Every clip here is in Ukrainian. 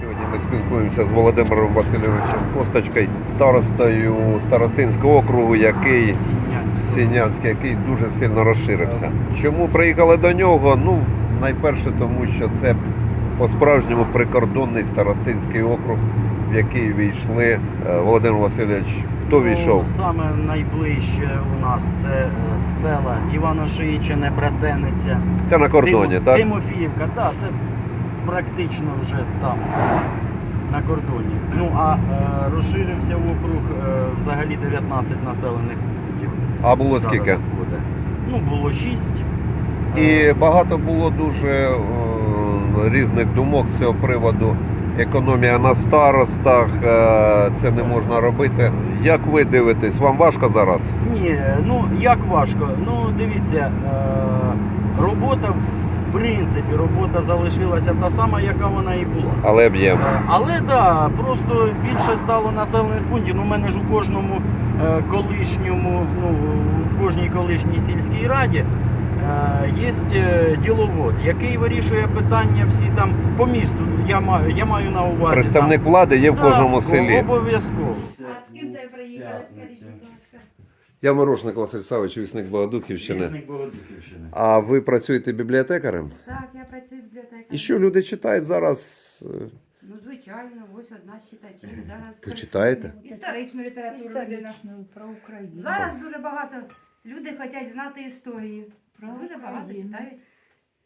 Сьогодні ми спілкуємося з Володимиром Васильовичем Косточкою, старостою Старостинського округу, який Сінянський, який дуже сильно розширився. Чому приїхали до нього? Ну, найперше, тому що це по-справжньому прикордонний старостинський округ, в який війшли Е, Володимир Васильович. Хто Ну, війшов? Саме найближче у нас це е, села Івано-Шиїчине, Братениця. Це на кордоні, Тимо- так? Тимофіївка, так, це практично вже там, на кордоні. Ну а е, розширився округ е, взагалі 19 населених пунктів. А було зараз скільки? буде. Ну, було 6. І багато було дуже е, різних думок з цього приводу. Економія на старостах, е, це не можна робити. Як ви дивитесь? Вам важко зараз? Ні, ну як важко. Ну дивіться, е, робота в принципі, робота залишилася та сама, яка вона і була. Але об'єм. Е, Але да, просто більше стало населених пунктів. Ну, у мене ж у кожному е, колишньому, ну у кожній колишній сільській раді є діловод, який вирішує питання всі там по місту. Я маю, я маю на увазі. Представник влади є в там, кожному селі. Обов'язково. А з ким це приїхали? Скажіть. Я Мирошник Василь Савич, вісник Богодухівщини. Вісник Богодухівщини. А ви працюєте бібліотекарем? Так, я працюю в бібліотеці. І що люди читають зараз? е, Ну, звичайно, ось одна з читачів. Зараз Ви читаєте? Історичну літературу. людина. Історичну про Україну. Зараз дуже багато люди хочуть знати історію. Про Дуже багато Україну. читають,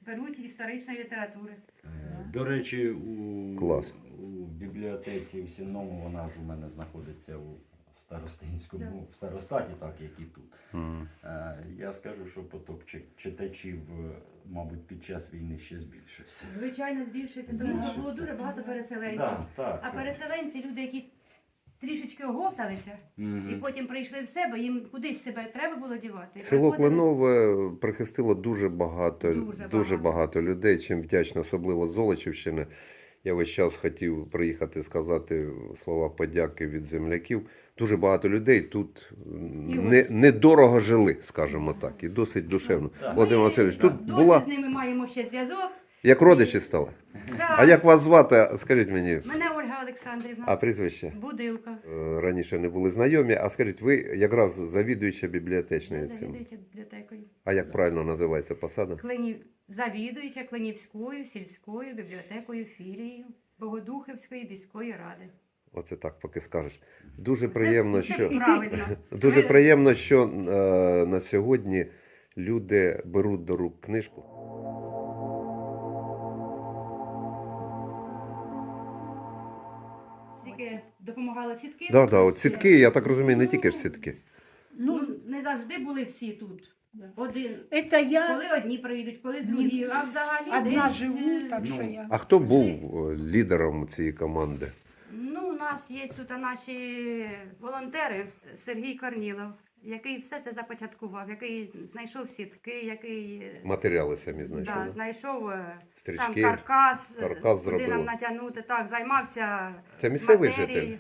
беруть історичної літератури. Е, До речі, у, Клас. у бібліотеці в Сінному вона ж у мене знаходиться у Старостинському, в Старостаті, так як і тут. Е, Я скажу, що поток читачів, е, мабуть, під час війни ще збільшився. Звичайно, збільшується, тому що було дуже багато переселенців. Так, так. А переселенці люди, які трішечки оговталися Мгм. і потім прийшли в себе, їм кудись себе треба було дівати. Село Кленове прихистило дуже багато, Дуже дуже, багато. багато людей, чим вдячна, особливо з Золочівщини. Я весь час хотів приїхати сказати слова подяки від земляків. Дуже багато людей тут не, недорого жили, скажімо так, і досить душевно. Володимир Васильович, тут Досі була з ними маємо ще зв'язок. як родичі стали. Так. А як вас звати? Скажіть мені, Мене Ольга Олександрівна. а прізвище? Будилка. Е, Раніше не були знайомі. А скажіть, ви якраз завідуюча бібліотечною цим. Завідуюча бібліотекою. А як правильно називається посада? Клинів... Завідуюча Клинівською сільською бібліотекою філією Богодухівської міської ради. Оце так, поки скажеш. Дуже приємно, це, що Це дуже приємно, що е, на сьогодні люди беруть до рук книжку. Стільки допомагали сітки. Да, да, от сітки, я так розумію, не тільки ж сітки. Ну, Ну, не завжди були всі тут. Один. это я Коли одні приїдуть, коли другі. А взагалі одна десь, живу, е, так Ну, що я. А хто був е, лідером цієї команди? У нас є тут наші волонтери Сергій Корнілов, який все це започаткував, який знайшов сітки, який е, Матеріали самі знайшли. да, знайшов е, Стрічки, сам каркас, е, каркас куди нам натягнути, так, займався Це місцевий житель.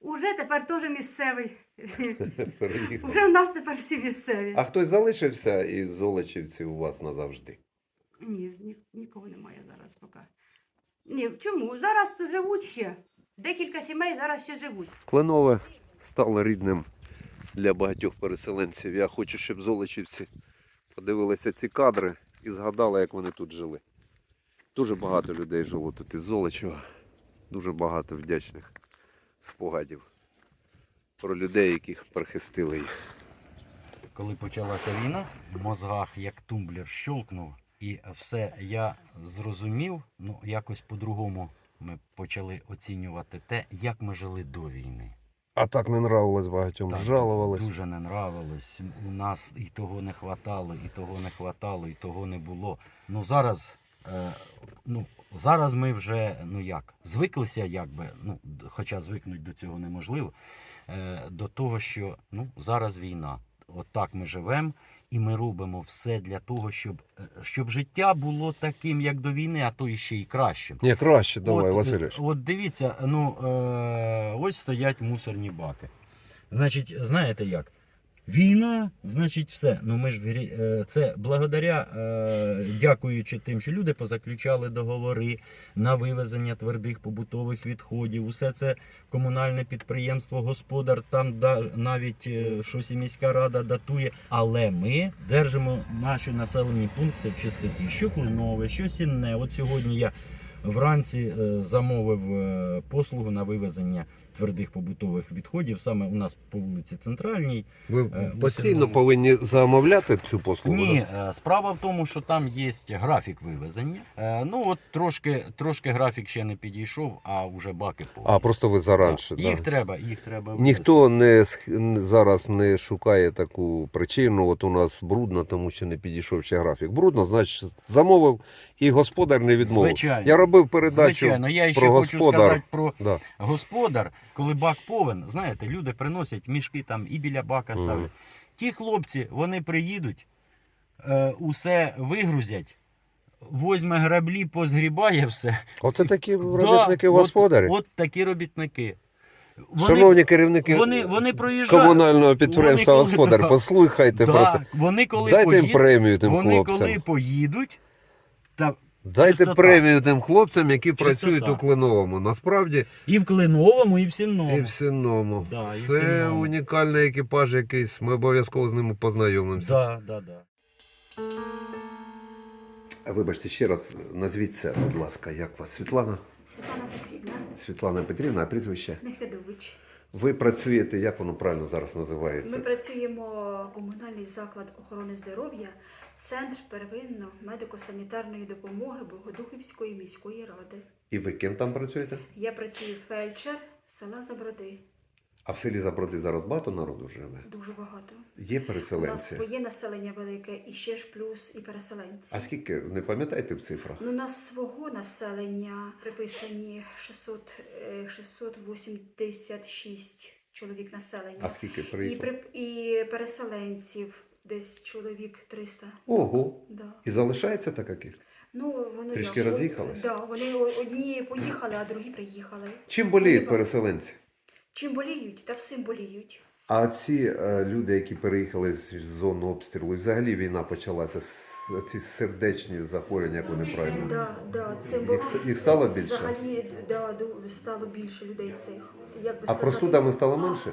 Уже тепер теж місцевий. Уже в нас тепер всі місцеві. А хтось залишився із золочівців у вас назавжди? Ні, нікого немає зараз поки. Ні, чому? Зараз живуть ще. Декілька сімей зараз ще живуть. Кленове стало рідним для багатьох переселенців. Я хочу, щоб золочівці подивилися ці кадри і згадали, як вони тут жили. Дуже багато людей жило тут із Золочева. Дуже багато вдячних спогадів про людей, яких прихистили їх. Коли почалася війна, в мозгах як тумблер щолкнув, і все я зрозумів, ну якось по-другому ми почали оцінювати те, як ми жили до війни. А так не нравилось багатьом, Так, жалувались. Дуже не нравилось. У нас і того не хватало, і того не хватало, і того не було. Ну зараз, е, ну, зараз ми вже ну як, звиклися, якби, ну, хоча звикнути до цього неможливо, е, до того, що ну, зараз війна. От так ми живемо, і ми робимо все для того, щоб, е, щоб життя було таким, як до війни, а то і ще й кращим. Ні, краще, давай, от, Васильович. От дивіться, ну е, ось стоять мусорні баки. Значить, знаєте як? Війна, значить, все. Ну ми ж е, це благодаря, е, дякуючи тим, що люди позаключали договори на вивезення твердих побутових відходів. Усе це комунальне підприємство, господар, там навіть е, щось і міська рада датує. Але ми держимо наші населені пункти в чистоті. Що Клинове, що Сінне. От сьогодні я вранці е, замовив е, послугу на вивезення твердих побутових відходів саме у нас по вулиці Центральній. Ви Е, постійно висновлено. повинні замовляти цю послугу? Ні, е, справа в тому, що там є графік вивезення. Ну от трошки, трошки графік ще не підійшов, а вже баки повні. А просто ви заранше. їх да? треба, їх треба вивезти. Ніхто не зараз не шукає таку причину. От у нас брудно, тому що не підійшов ще графік. Брудно, значить, замовив і господар не відмовив. Звичайно. Я робив передачу. Звичайно, я ще про хочу господар. сказати про Да. господар, коли бак повен, знаєте, люди приносять мішки там і біля бака ставлять. Ті хлопці, вони приїдуть, е, усе вигрузять, возьме граблі, позгрібає все. Оце такі робітники от- господарі. От, такі робітники. Вони, Шановні керівники вони, вони проїжджають. комунального підприємства вони господар, да. послухайте про це. вони коли Дайте їм премію тим вони хлопцям. коли поїдуть, та Дайте Чистота. премію тим хлопцям, які Чистота. працюють у Клиновому. Насправді і в Клиновому, і в і Сінному. в Сінному. Да, і в Це Сінному. унікальний екіпаж якийсь. Ми обов'язково з ними познайомимося. Да, да, да. Вибачте ще раз, назвіться, будь ласка, як вас? Світлана? Світлана Петрівна, Світлана Петрівна, а прізвище? Нехедович. Ви працюєте, як воно правильно зараз називається? Ми працюємо комунальний заклад охорони здоров'я, центр первинно медико-санітарної допомоги Богодухівської міської ради. І ви ким там працюєте? Я працюю фельдшер села Заброди. А в селі Заброди зараз багато народу живе? Дуже багато. Є У нас своє населення велике і ще ж плюс і переселенці. А скільки, не пам'ятаєте в цифрах? Ну, у нас свого населення приписані 600, е, 686 чоловік населення. А скільки І, при, і переселенців десь чоловік 300. Ого! Да. І залишається така кількість? Ну, вони Трішки як, роз'їхались? Да, вони одні поїхали, а другі приїхали. Чим боліють переселенці? Чим боліють, та всім боліють. А ці е, люди, які переїхали з зони обстрілу, і взагалі війна почалася, с- ці сердечні захворювання, як вони правильно? Да, да, цим Їх ст- їх стало більше? Взагалі, да, ду- стало більше людей цих. Як би А сказати, простудами стало менше?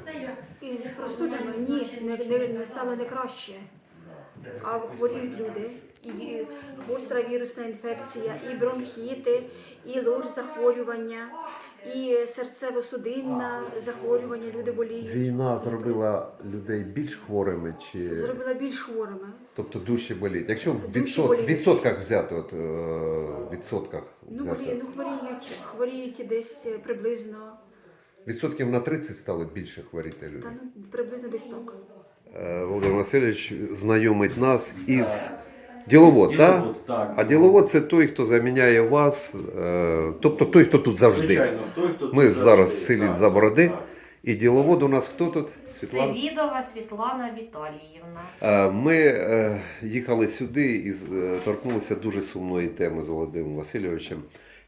І з простудами ні, не, не, не стало не краще. А хворіють люди. І гостра вірусна інфекція, і бронхіти, і лор захворювання, і серцево-судинне захворювання. Люди боліють. Війна зробила людей більш хворими чи Зробила більш хворими. тобто дужче боліють. Якщо в відсот... відсотках взяти, от е, відсотках Ну, взяти, болі, ну хворіють, хворіють десь е, приблизно, відсотків на 30 стало більше хворіти та людей. ну приблизно десь так. Е, Володимир Васильович знайомить нас із діловод. Діловод, так. А діловод це той, хто заміняє вас, е, тобто той, хто тут завжди. Звичайно, той, хто Ми тут зараз в селі так, Забороди. І діловод у нас хто тут? Світлана? Севідова Світлана Віталіївна. Е, Ми е, їхали сюди і торкнулися дуже сумної теми з Володимиром Васильовичем.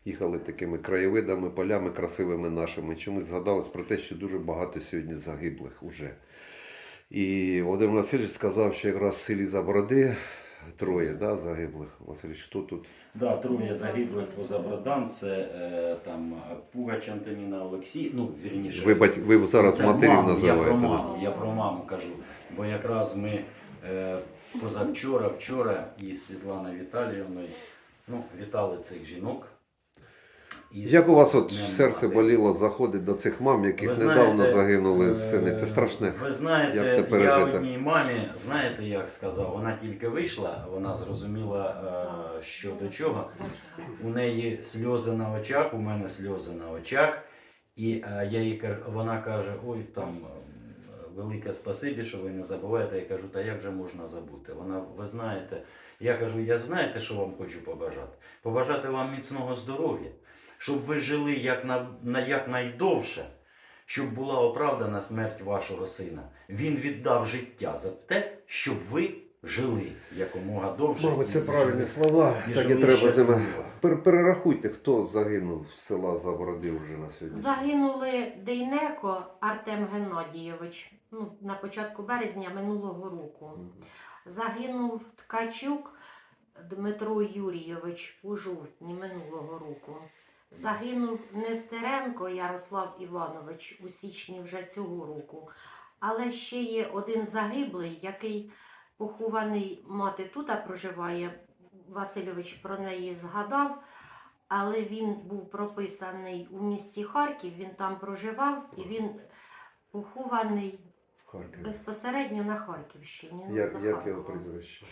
Їхали такими краєвидами, полями красивими нашими. Чомусь згадалось про те, що дуже багато сьогодні загиблих уже. І Володимир Васильович сказав, що якраз в селі Забороди троє да, загиблих. Василь, що тут? Да, троє загиблих по Забродам. Це е, там Пугач Антоніна Олексій. Ну, вірніше. Ви, бать- ви зараз матерів називаєте. Я про да? маму, я про маму кажу. Бо якраз ми е, позавчора, вчора із Світланою Віталіївною ну, вітали цих жінок. Із Як у вас от Днем серце Матері. боліло заходить до цих мам, яких Ви знаєте, недавно загинули е, сини? Це страшне. Ви знаєте, Як це я одній мамі, знаєте, як сказав, вона тільки вийшла, вона зрозуміла, е, що до чого. У неї сльози на очах, у мене сльози на очах. І е, я їй кажу, вона каже: ой, там велике спасибі, що ви не забуваєте. Я кажу, та як же можна забути? Вона, ви знаєте, я кажу, я знаєте, що вам хочу побажати? Побажати вам міцного здоров'я, щоб ви жили як на, на якнайдовше, щоб була оправдана смерть вашого сина. Він віддав життя за те, щоб ви жили якомога довше. Мабуть, це правильні жили- слова. і Так і треба з ними. Перерахуйте, хто загинув з села Забородив вже на сьогодні. Загинули Дейнеко Артем Геннадійович ну, на початку березня минулого року. Загинув Ткачук Дмитро Юрійович у жовтні минулого року. Загинув Нестеренко Ярослав Іванович у січні вже цього року. Але ще є один загиблий, який похований мати тут проживає. Васильович про неї згадав, але він був прописаний у місті Харків, він там проживав і він похований Харків. безпосередньо на Харківщині. ну, Як, як його прізвище?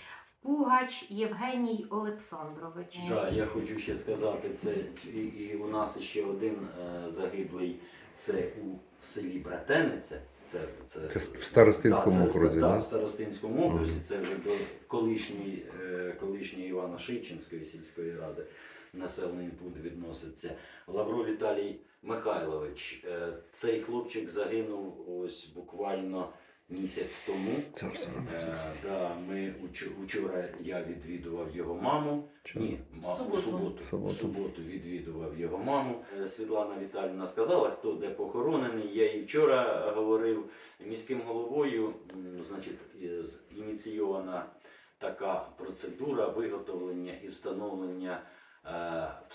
Пугач Євгеній Олександрович. Да, я хочу ще сказати, це і, і у нас ще один е, загиблий, це у селі Братениця. Це, це, Це в Старостинському да, це, окрузі, да, да? в Старостинському окрузі. Це вже до колишньої, е, колишньої Івано-Шичинської сільської ради населений пункт відноситься. Лавро Віталій Михайлович. Е, цей хлопчик загинув ось буквально місяць тому. Е, да, ми уч- вчора я відвідував його маму. Ні, ма- у Суботу. суботу. Суботу. У суботу відвідував його маму. Е, Світлана Віталіївна сказала, хто де похоронений. Я і вчора говорив міським головою, м, значить, е, з- ініційована така процедура виготовлення і встановлення вс-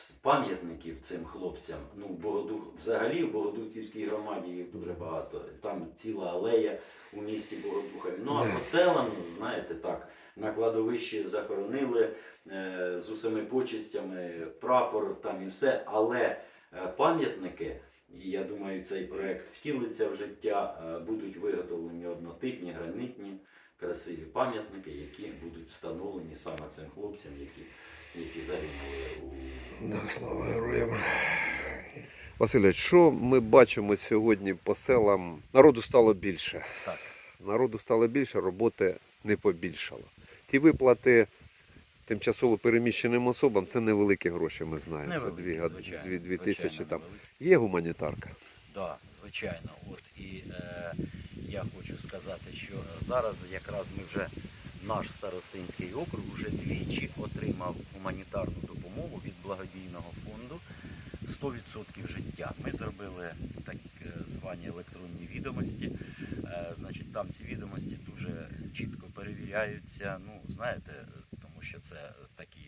пам'ятників цим хлопцям. Ну, Богодух, взагалі в Богодухівській громаді їх дуже багато. Там ціла алея у місті Богодухові. Ну а по селам, знаєте, так, на кладовищі захоронили е, з усіми почистями, прапор там і все. Але е, пам'ятники, і я думаю, цей проект втілиться в життя, е, будуть виготовлені однотипні, гранитні, красиві пам'ятники, які будуть встановлені саме цим хлопцям, які, які загинули у Да, слава героям. Василя, що ми бачимо сьогодні по селам? Народу стало більше. Так. Народу стало більше, роботи не побільшало. Ті виплати тимчасово переміщеним особам це невеликі гроші, ми знаємо. Це Невеликі, дві, гад- звичайно, дві, дві тисячі там. Є гуманітарка. Да, звичайно. От і е, я хочу сказати, що зараз якраз ми вже наш старостинський округ вже двічі отримав гуманітарну допомогу від благодійного фонду 100% життя. Ми зробили так е, звані електронні відомості. Е, значить, там ці відомості дуже чітко перевіряються. Ну, знаєте, тому що це такі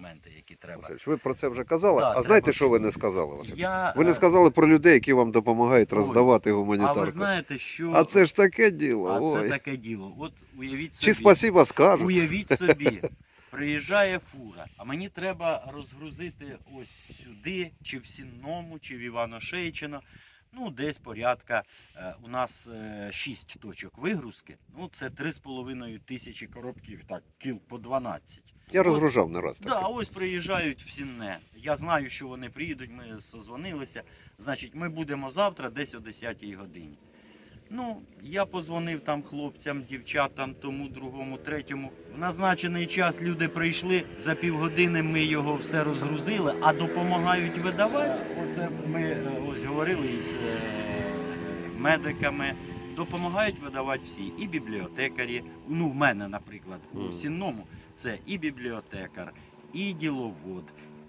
моменти, які треба. Васильович, ви про це вже казали. Да, а треба, знаєте, що ви не сказали, Василь? Я, Ви не е, сказали про людей, які вам допомагають роздавати А ви знаєте, що А це ж таке діло. А Ой. це таке діло. От уявіть собі, Чи спасіба скажуть? уявіть собі, приїжджає фура, а мені треба розгрузити ось сюди, чи в Сінному, чи в Івано-Шейчино. Ну, десь порядка. е, У нас е, 6 точок вигрузки. Ну, це 3,5 тисячі коробків, так, кіл по 12. Я От- розгружав не раз таке. Да, ось приїжджають в Сінне. Я знаю, що вони приїдуть, ми созвонилися. Значить, ми будемо завтра десь о 10 годині. Ну, я позвонив там хлопцям, дівчатам, тому другому, третьому. В назначений час люди прийшли, за півгодини ми його все розгрузили, а допомагають видавати. Оце ми е, ось говорили із е, медиками. Допомагають видавати всі, і бібліотекарі. Ну, в мене, наприклад, у. Сінному це і бібліотекар, і діловод.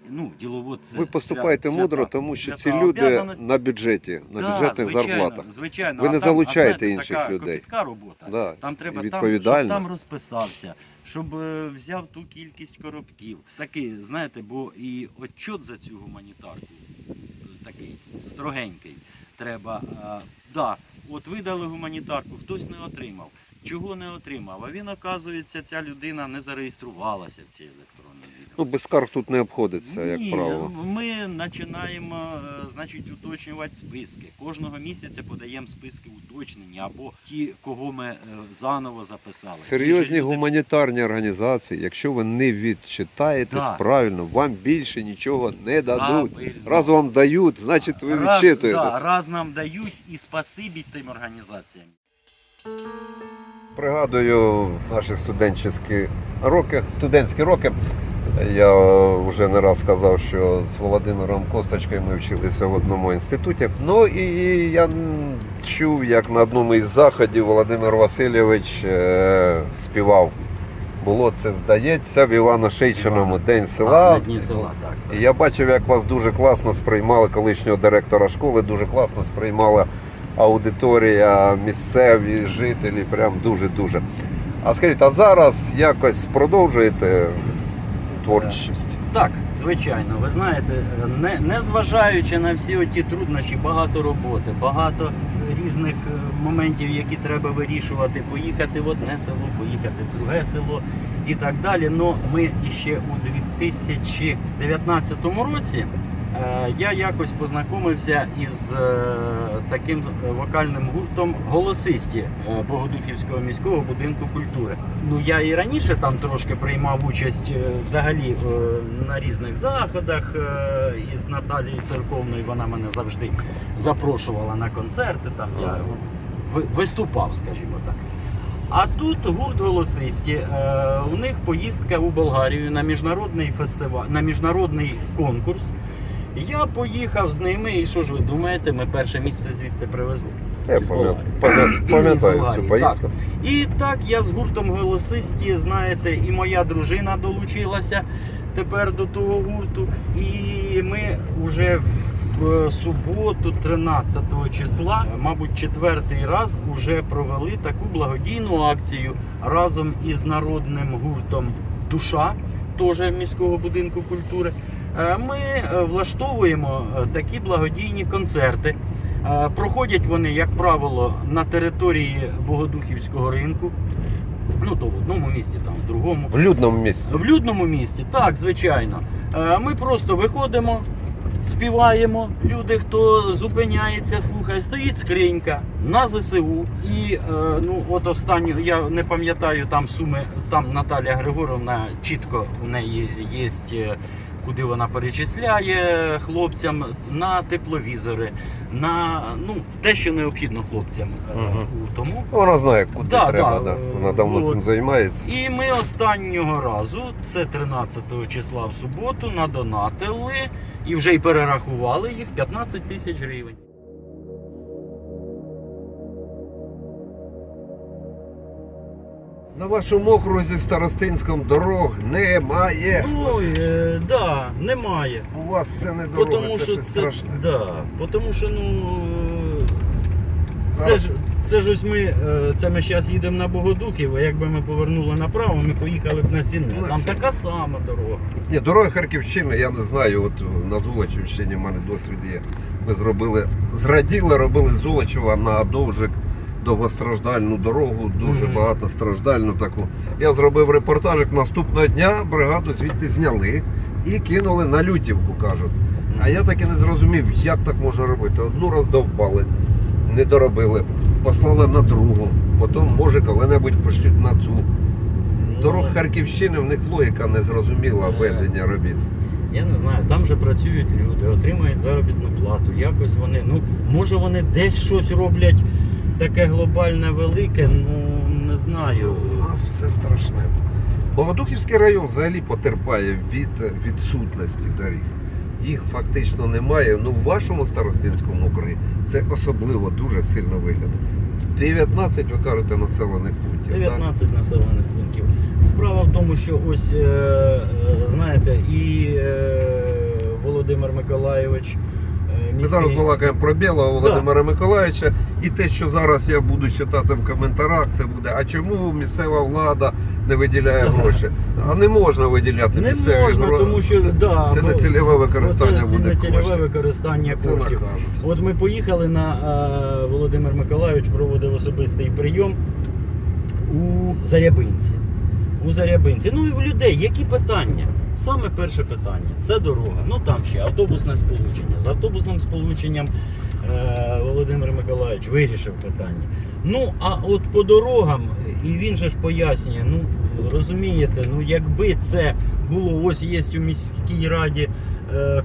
Ну, діловод це Ви поступаєте свята- мудро, тому що ці свята люди на бюджеті, на Да, бюджетних звичайно, зарплатах. Звичайно. Ви не там, залучаєте знаєте, інших така людей. Копітка робота. Да. Там треба там, щоб відповідально. там розписався, щоб е, взяв ту кількість коробків. Такий, знаєте, бо і отчот за цю гуманітарку е, такий строгенький. Треба. е, да, от видали гуманітарку, хтось не отримав. Чого не отримав? А він, оказується, ця людина не зареєструвалася в цій відомості. Ну, без скарг тут не обходиться, як Ні, правило. Ми починаємо е, значить, уточнювати списки. Кожного місяця подаємо списки уточнені або ті, кого ми е, заново записали. Серйозні люди- гуманітарні організації, якщо ви не відчитаєтесь Да. правильно, вам більше нічого не дадуть. Правильно. Раз вам дають, значить ви Раз- відчитуєтесь. Да, раз нам дають і спасибі тим організаціям. Пригадую наші студентські роки. Студентські роки. Я вже не раз сказав, що з Володимиром Косточкою ми вчилися в одному інституті. Ну і я чув, як на одному із заходів Володимир Васильович е, співав Було це, здається, в Івано-Шейчиному день А, села. на дні села, так. І я бачив, як вас дуже класно сприймали колишнього директора школи, дуже класно сприймала аудиторія, місцеві жителі, прям дуже-дуже. А скажіть, а зараз якось продовжуєте творчість? Так, звичайно, ви знаєте, не, не зважаючи на всі оті труднощі, багато роботи, багато різних е, моментів, які треба вирішувати, поїхати в одне село, поїхати в друге село і так далі. Но ми іще у 2019 році я якось познайомився із е, таким вокальним гуртом голосисті е, Богодухівського міського будинку культури. Ну я і раніше там трошки приймав участь е, взагалі е, на різних заходах е, із Наталією Церковною. Вона мене завжди запрошувала на концерти. Там я виступав, скажімо так. А тут гурт голосисті. Е, у них поїздка у Болгарію на міжнародний фестиваль, на міжнародний конкурс. Я поїхав з ними, і що ж ви думаєте, ми перше місце звідти привезли. Я пам'ятаю цю поїздку. І так я з гуртом голосисті, знаєте, і моя дружина долучилася тепер до того гурту. І ми вже в суботу, 13 числа, мабуть, четвертий раз уже провели таку благодійну акцію разом із народним гуртом Душа, теж міського будинку культури. Е, Ми е, влаштовуємо е, такі благодійні концерти. Проходять вони, як правило, на території Богодухівського ринку. Ну, то в одному місті, там, в другому. В людному місці. В людному місті, так, звичайно. Ми просто виходимо, співаємо. Люди, хто зупиняється, слухає, стоїть скринька на ЗСУ. І ну, от останню, я не пам'ятаю там суми, там Наталя Григоровна чітко у неї є. Куди вона перечисляє хлопцям на тепловізори, на ну те, що необхідно хлопцям Угу. Тому. Вона знає, куди Да, треба. да, Да. Вона давно от. цим займається. І ми останнього разу, це 13 числа в суботу, надонатили і вже й перерахували їх 15 тисяч гривень. На вашому окрузі Старостинському дорог немає. Ой, е, да, немає. У вас це не дорога, Потому це що щось це, страшне. да, потому що ну. е, Це Зараз ж, це ж ось ми, е, це ми зараз їдемо на Богодухів, а якби ми повернули направо, ми поїхали б на Сінне. На Там Сінне. така сама дорога. Ні, дороги Харківщини, я не знаю. От на Золочівщині в мене досвід є. Ми зробили, зраділи, робили з на Довжик довгостраждальну дорогу, дуже Мгм. багатостраждальну таку. Я зробив репортажик наступного дня, бригаду звідти зняли і кинули на Лютівку, кажуть. А я так і не зрозумів, як так можна робити. Одну роздовбали, не доробили, послали на другу, потім, може, коли-небудь пошлють на цю. Дорог Ну, Харківщини в них логіка не зрозуміла Е. ведення робіт. Я не знаю, там же працюють люди, отримують заробітну плату. Якось вони, ну може вони десь щось роблять таке глобальне велике, ну не знаю. У нас все страшне. Богодухівський район взагалі потерпає від відсутності доріг. Їх фактично немає. Ну в вашому старостинському округі це особливо дуже сильно виглядає. 19, ви кажете, населених пунктів. 19 населених пунктів. Справа в тому, що ось е, е, знаєте, і е, Володимир Миколайович. Е, Ми зараз балакаємо про Білого Володимира Миколаївича, і те, що зараз я буду читати в коментарях, це буде. А чому місцева влада не виділяє Да. гроші? А не можна виділяти не місцеві можна, гроші. тому що да, Це не цільове використання це, буде це не цільове використання Це коштів. накажуть. От ми поїхали на е, Володимир Миколайович проводив особистий прийом у Зарябинці. У Зарябинці. Ну і в людей які питання? Саме перше питання це дорога. Ну там ще автобусне сполучення. З автобусним сполученням е, Володимир Миколаївич вирішив питання. Ну а от по дорогам, і він же ж пояснює, ну розумієте, ну якби це було ось є у міській раді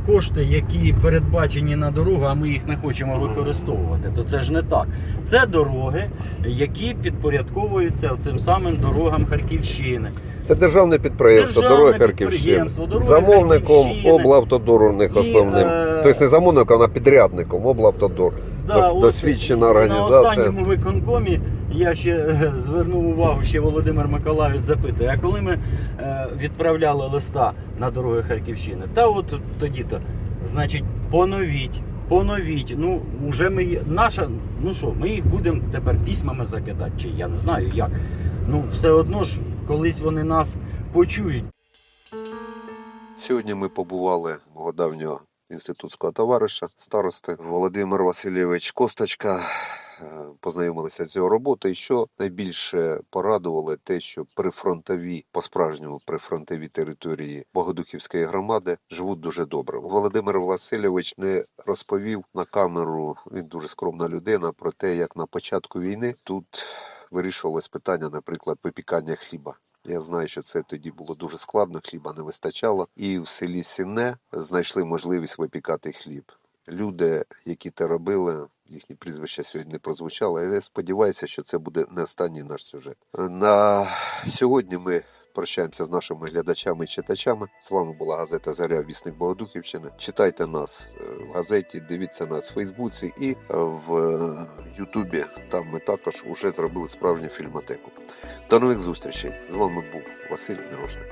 кошти, які передбачені на дорогу, а ми їх не хочемо використовувати, то це ж не так. Це дороги, які підпорядковуються цим самим дорогам Харківщини. Це державне підприємство, Державне дороги Харківщини. Замовником облавтодору них І, основним. е, Тобто не замовником, а підрядником облавтодор. От досвідчена На організація. останньому виконкомі я ще е, звернув увагу, ще Володимир Миколаївич запитує, а коли ми е, відправляли листа на дороги Харківщини, та от тоді-то, значить, поновіть, поновіть. Ну, вже ми наша, ну що, ми їх будемо тепер письмами закидати, чи я не знаю як. Ну, все одно ж, колись вони нас почують. Сьогодні ми побували мого давнього інститутського товариша, старости Володимир Васильович Косточка. Е, Познайомилися з його роботою. І що найбільше порадувало, те, що прифронтові, по-справжньому прифронтові території Богодухівської громади живуть дуже добре. Володимир Васильович не розповів на камеру. Він дуже скромна людина про те, як на початку війни тут вирішувалось питання, наприклад, випікання хліба. Я знаю, що це тоді було дуже складно, хліба не вистачало. І в селі Сіне знайшли можливість випікати хліб. Люди, які те робили, їхні прізвища сьогодні не прозвучали. але Я сподіваюся, що це буде не останній наш сюжет. На сьогодні ми прощаємося з нашими глядачами і читачами. З вами була газета Заря Вісник Богодухівщини. Читайте нас е, в газеті, дивіться нас в Фейсбуці і е, в е, Ютубі. Там ми також вже зробили справжню фільмотеку. До нових зустрічей. З вами був Василь Мірошник.